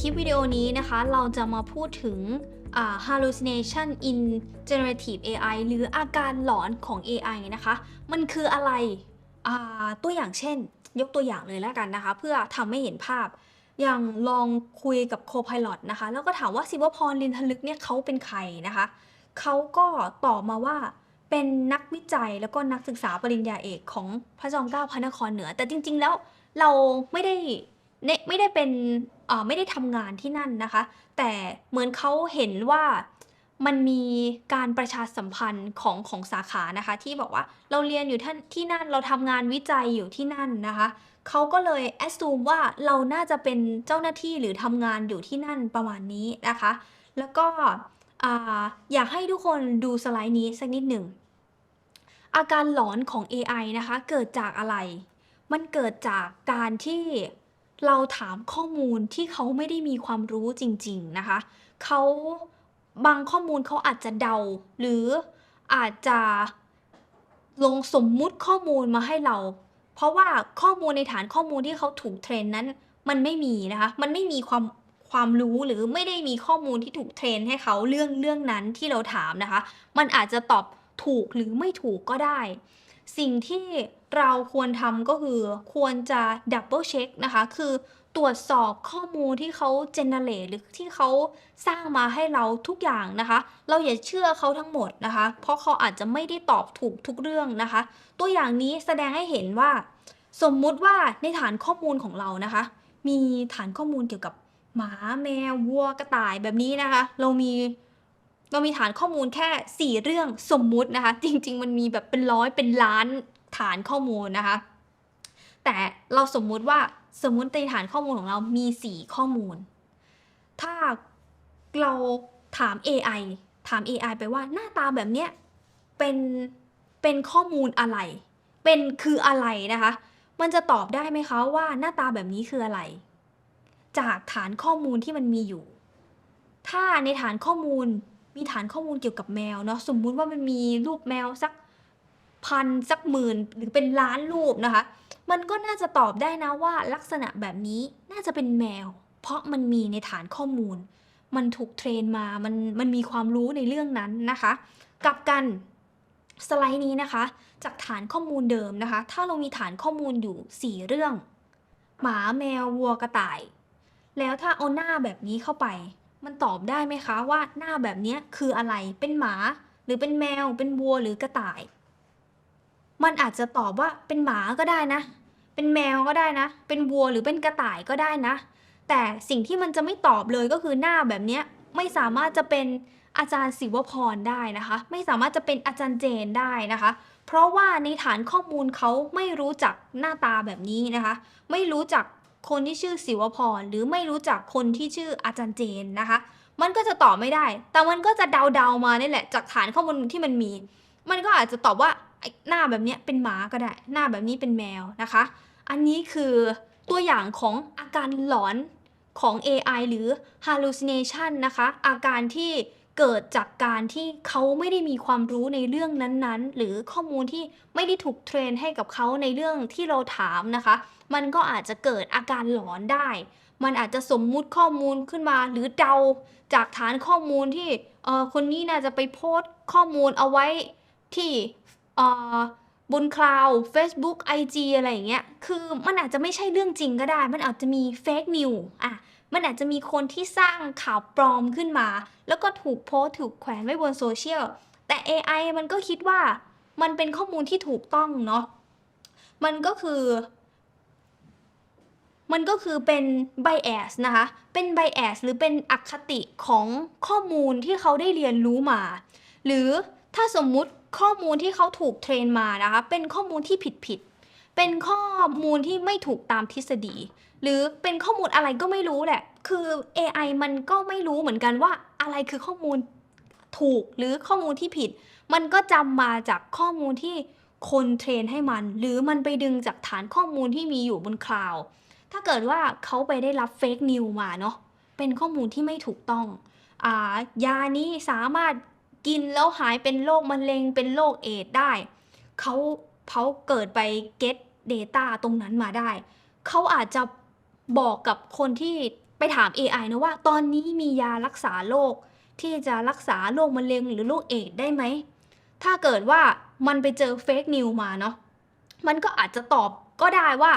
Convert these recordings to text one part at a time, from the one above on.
คลิปวิดีโอนี้นะคะ เราจะมาพูดถึง hallucination in generative AI หรืออาการหลอนของ AI นะคะ มันคืออะไร ตัวอย่างเช่น ยกตัวอย่างเลยแล้วกันนะคะ เพื่อทำให้เห็นภาพ อย่างลองคุยกับ Copilot นะคะ แล้วก็ถามว่าศิวพรลินทลึกเนี่ยเขาเป็นใครนะคะ เขาก็ตอบมาว่าเป็นนักวิจัยแล้วก็นักศึกษาปริญญาเอกของพระจอมเกล้าพระนครเหนือ แต่จริง ๆ แล้วเราไม่ได้ เนไม่ได้เป็นเอ่อไม่ได้ทำงานที่นั่นนะคะ แต่เหมือนเขาเห็นว่ามันมีการประชาสัมพันธ์ของของสาขานะคะ ที่บอกว่าเราเรียนอยู่ท่านที่นั่นเราทำงานวิจัยอยู่ที่นั่นนะคะเขาก็เลยแอดซูมว่าเราน่าจะเป็นเจ้าหน้าที่หรือทำงานอยู่ที่นั่นประมาณนี้นะคะ แล้วก็อ่าอยากให้ทุกคนดูสไลด์นี้สักนิดหนึ่ง อาการหลอนของ AI นะคะ เกิดจากอะไร มันเกิดจากการที่ เราถามข้อมูลที่เขาไม่ได้มีความรู้จริง ๆ นะคะเขาบางข้อมูลเขาอาจจะเดา หรืออาจจะลงสมมุติข้อมูลมาให้เรา เพราะว่าข้อมูลในฐานข้อมูลที่เขาถูกเทรนนั้น มันไม่มีนะคะ มันไม่มีความความรู้หรือไม่ได้มีข้อมูลที่ถูกเทรนให้เขาเรื่องเรื่องนั้นที่เราถามนะคะ มันอาจจะตอบถูกหรือไม่ถูกก็ได้ สิ่งที่เราควรทำก็คือควรจะดับเบิลเช็คนะคะ คือตรวจสอบข้อมูลที่เขาเจเนเรตหรือที่เขาสร้างมาให้เราทุกอย่างนะคะ เราอย่าเชื่อเขาทั้งหมดนะคะ เพราะเขาอาจจะไม่ได้ตอบถูกทุกเรื่องนะคะ ตัวอย่างนี้แสดงให้เห็นว่า สมมุติว่าในฐานข้อมูลของเรานะคะ มีฐานข้อมูลเกี่ยวกับหมาแมววัวกระต่ายแบบนี้นะคะ เรามี เรามีฐานข้อมูลแค่ 4 เรื่องสมมุตินะคะ จริง ๆ มันมีแบบเป็นร้อยเป็นล้านฐานข้อมูลนะคะ แต่เราสมมุติว่าสมมุติในฐานข้อมูลของเรามี 4 ข้อมูล ถ้าเราถาม AI ถาม AI ไปว่าหน้าตาแบบเนี้ยเป็นเป็นข้อมูลอะไร เป็นคืออะไรนะคะ มันจะตอบได้ไหมคะว่าหน้าตาแบบนี้คืออะไร จากฐานข้อมูลที่มันมีอยู่ ถ้าในฐานข้อมูล มีฐานข้อมูลเกี่ยวกับแมวเนาะสมมุติว่ามันมีรูปแมวสักพันสักหมื่นหรือเป็นล้านรูปนะคะ มันก็น่าจะตอบได้นะว่าลักษณะแบบนี้น่าจะเป็นแมว เพราะมันมีในฐานข้อมูล มันถูกเทรนมา มันมันมีความรู้ในเรื่องนั้นนะคะ กลับกันสไลด์นี้นะคะ จากฐานข้อมูลเดิมนะคะ ถ้าเรามีฐานข้อมูลอยู่ 4 เรื่อง หมาแมววัวกระต่าย แล้วถ้าเอาหน้าแบบนี้เข้าไป มันตอบได้ไหมคะว่าหน้าแบบนี้คืออะไร เป็นหมา หรือเป็นแมว เป็นวัวหรือกระต่าย มันอาจจะตอบว่าเป็นหมาก็ได้นะ เป็นแมวก็ได้นะ เป็นวัวหรือเป็นกระต่ายก็ได้นะ แต่สิ่งที่มันจะไม่ตอบเลยก็คือหน้าแบบนี้ไม่สามารถจะเป็นอาจารย์ศิวพรได้นะคะ ไม่สามารถจะเป็นอาจารย์เจนได้นะคะ เพราะว่าในฐานข้อมูลเขาไม่รู้จักหน้าตาแบบนี้นะคะ ไม่รู้จัก คนที่ชื่อศิวพร หรือไม่รู้จักคนที่ชื่ออาจารย์เจนนะคะ มันก็จะตอบไม่ได้ แต่มันก็จะเดาๆมานี่แหละ จากฐานข้อมูลที่มันมี มันก็อาจจะตอบว่าหน้าแบบนี้เป็นหมาก็ได้ หน้าแบบนี้เป็นแมวนะคะ อันนี้คือตัวอย่างของอาการหลอนของ AI หรือ hallucination นะคะ อาการที่ เกิดจากการที่เขาไม่ได้มีความรู้ในเรื่องนั้นๆ หรือข้อมูลที่ไม่ได้ถูกเทรนให้กับเขาในเรื่องที่เราถามนะคะ มันก็อาจจะเกิดอาการหลอนได้ มันอาจจะสมมุติข้อมูลขึ้นมาหรือเดาจากฐานข้อมูลที่เออคนนี้น่าจะไปโพสต์ข้อมูลเอาไว้ที่เออบนคลาวด์ Facebook IG อะไรอย่างเงี้ย คือมันอาจจะไม่ใช่เรื่องจริงก็ได้ มันอาจจะมีเฟกนิวอะ มันอาจจะมีคนที่สร้างข่าวปลอมขึ้นมา แล้วก็ถูกโพสถูกแขวนไว้บนโซเชียล แต่ AI มันก็คิดว่ามันเป็นข้อมูลที่ถูกต้องเนาะ มันก็คือ มันก็คือเป็น bias นะคะ เป็น bias หรือเป็นอคติของข้อมูลที่เขาได้เรียนรู้มา หรือถ้าสมมุติข้อมูลที่เขาถูกเทรนมานะคะ เป็นข้อมูลที่ผิดผิดเป็นข้อมูลที่ไม่ถูกตามทฤษฎี หรือเป็นข้อมูลอะไรก็ไม่รู้แหละ คือ AI มันก็ไม่รู้เหมือนกันว่าอะไรคือข้อมูลถูกหรือข้อมูลที่ผิด มันก็จำมาจากข้อมูลที่คนเทรนให้มัน หรือมันไปดึงจากฐานข้อมูลที่มีอยู่บนคลาวด์ถ้าเกิดว่าเขาไปได้รับเฟกนิวมาเนาะเป็นข้อมูลที่ไม่ถูกต้องอายานี้สามารถกินแล้วหายเป็นโรคมะเร็งเป็นโรคเอดได้ เขาเขาเกิดไป get data ตรงนั้นมาได้ เขาอาจจะ บอกกับคนที่ไปถาม AI นะว่า ตอนนี้มียารักษาโรคที่จะรักษาโรคมะเร็งหรือโรคเอดได้ไหม ถ้าเกิดว่ามันไปเจอเฟกนิวมาเนาะ มันก็อาจจะตอบก็ได้ว่า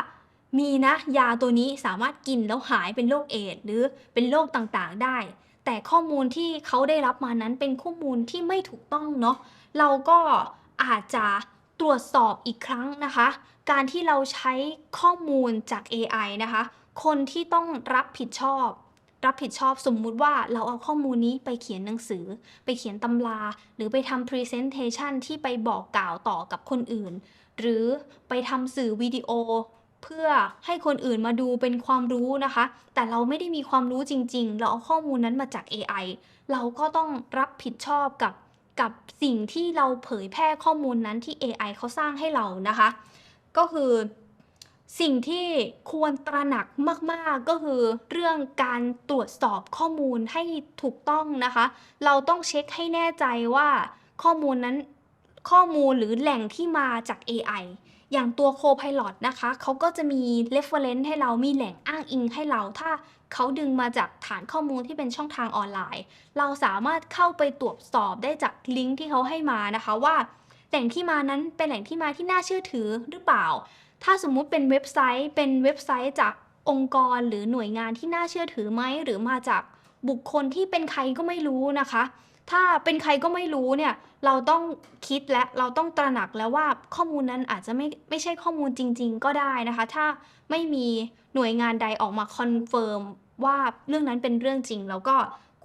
มีนะยาตัวนี้สามารถกินแล้วหายเป็นโรคเอดหรือเป็นโรคต่างๆได้ แต่ข้อมูลที่เขาได้รับมานั้นเป็นข้อมูลที่ไม่ถูกต้องเนาะ เราก็อาจจะ ตรวจสอบอีกครั้งนะคะ การที่เราใช้ข้อมูลจาก AI นะคะ คนที่ต้องรับผิดชอบ รับผิดชอบสมมุติว่าเราเอาข้อมูลนี้ไปเขียนหนังสือ ไปเขียนตำรา หรือไปทำ Presentation ที่ไปบอกกล่าวต่อกับคนอื่น หรือไปทำสื่อวิดีโอเพื่อให้คนอื่นมาดูเป็นความรู้นะคะ แต่เราไม่ได้มีความรู้จริง ๆ เราเอาข้อมูลนั้นมาจาก AI เราก็ต้องรับผิดชอบกับ กับสิ่งที่เราเผยแพร่ข้อมูลนั้นที่ AI เขาสร้างให้เรานะคะ ก็คือสิ่งที่ควรตระหนักมาก ๆ ก็คือเรื่องการตรวจสอบข้อมูลให้ถูกต้องนะคะ เราต้องเช็คให้แน่ใจว่าข้อมูลนั้นข้อมูลหรือแหล่งที่มาจาก AI อย่างตัว Copilot นะคะ เขาก็จะมี reference ให้เรามีแหล่งอ้างอิงให้เรา ถ้า เขาดึงมาจากฐานข้อมูลที่เป็นช่องทางออนไลน์ เราสามารถเข้าไปตรวจสอบได้จากลิงก์ที่เขาให้มานะคะว่า แหล่งที่มานั้นเป็นแหล่งที่มาที่น่าเชื่อถือหรือเปล่า ถ้าสมมุติเป็นเว็บไซต์ เป็นเว็บไซต์จากองค์กรหรือหน่วยงานที่น่าเชื่อถือไหมหรือมาจากบุคคลที่เป็นใครก็ไม่รู้นะคะ ถ้าเป็นใครก็ไม่รู้เนี่ย เราต้องคิดและเราต้องตระหนักแล้วว่าข้อมูลนั้นอาจจะไม่ไม่ใช่ข้อมูลจริง ๆ ก็ได้นะคะ ถ้าไม่มีหน่วยงานใดออกมาคอนเฟิร์มว่าเรื่องนั้นเป็นเรื่องจริง แล้วก็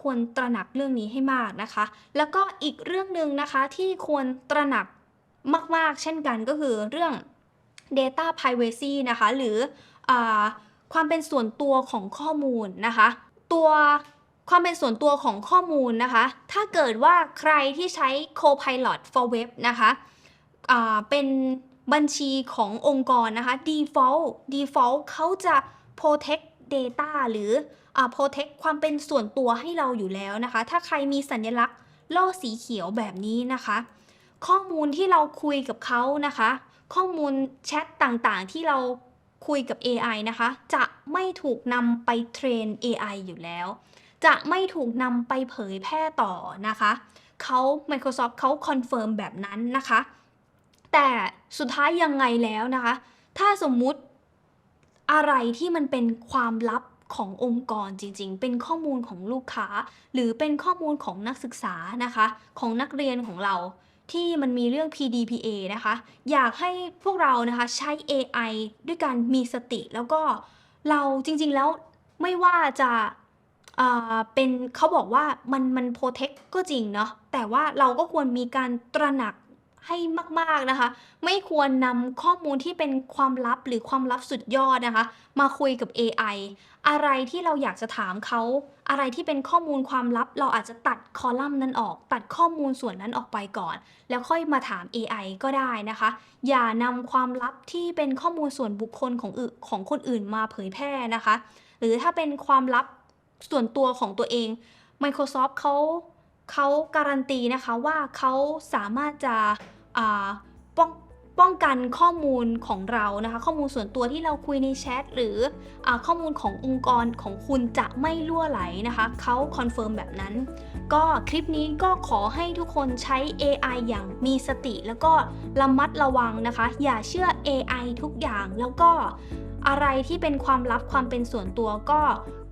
ควรตระหนักเรื่องนี้ให้มากนะคะ แล้วก็อีกเรื่องหนึ่งนะคะที่ควรตระหนักมาก ๆ เช่นกันก็คือเรื่อง Data Privacy นะคะ หรืออความเป็นส่วนตัวของข้อมูลนะคะ ตัว ความเป็นส่วนตัวของข้อมูลนะคะ ถ้าเกิดว่าใครที่ใช้ Copilot for Web นะคะเป็นบัญชีขององค์กรนะคะ default default เขาจะ protect data หรืออ protect ความเป็นส่วนตัวให้เราอยู่แล้วนะคะ ถ้าใครมีสัญลักษณ์โล่สีเขียวแบบนี้นะคะ ข้อมูลที่เราคุยกับเขานะคะ ข้อมูลแชทต่างๆ ที่เราคุยกับ AI นะคะ จะไม่ถูกนำไปเทรน AI อยู่แล้ว จะไม่ถูกนำไปเผยแพร่ต่อนะคะเขา Microsoft เขาคอนเฟิร์มแบบนั้นนะคะ แต่สุดท้ายยังไงแล้วนะคะ ถ้าสมมุติอะไรที่มันเป็นความลับขององค์กรจริงๆ เป็นข้อมูลของลูกค้า หรือเป็นข้อมูลของนักศึกษานะคะ ของนักเรียนของเราที่มันมีเรื่อง PDPA นะคะ อยากให้พวกเรานะคะใช้ AI ด้วยการมีสติ แล้วก็เราจริงๆแล้วไม่ว่าจะ อ่า เป็น เขาบอกว่ามัน มันโปรเทคก็จริงเนาะ แต่ว่าเราก็ควรมีการตระหนักให้มาก ๆ นะคะ ไม่ควรนำข้อมูลที่เป็นความลับหรือความลับสุดยอดนะคะ มาคุยกับ AI อะไรที่เราอยากจะถามเขา อะไรที่เป็นข้อมูลความลับ เราอาจจะตัดคอลัมน์นั้นออก ตัดข้อมูลส่วนนั้นออกไปก่อน แล้วค่อยมาถาม AI ก็ได้นะคะ อย่านำความลับที่เป็นข้อมูลส่วนบุคคลของอของคนอื่นมาเผยแพร่นะคะ หรือถ้าเป็นความลับ ส่วนตัวของตัวเอง Microsoft เขาเขาการันตีนะคะว่าเขาสามารถจะป้องป้องกันข้อมูลของเรานะคะ ข้อมูลส่วนตัวที่เราคุยในแชทหรืออข้อมูลขององค์กรของคุณจะไม่ล่วไหลนะคะเขาคอนเฟิร์มแบบนั้น ก็คลิปนี้ก็ขอให้ทุกคนใช้ AI อย่างมีสติ แล้วก็ระมัดระวังนะคะ อย่าเชื่อ AI ทุกอย่างแล้วก็ อะไรที่เป็นความลับความเป็นส่วนตัวก็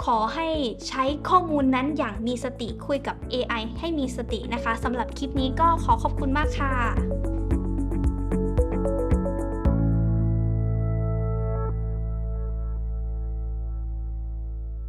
ขอให้ใช้ข้อมูลนั้นอย่างมีสติคุยกับ AI ให้มีสตินะคะสำหรับคลิปนี้ก็ขอขอบคุณมากค่ะ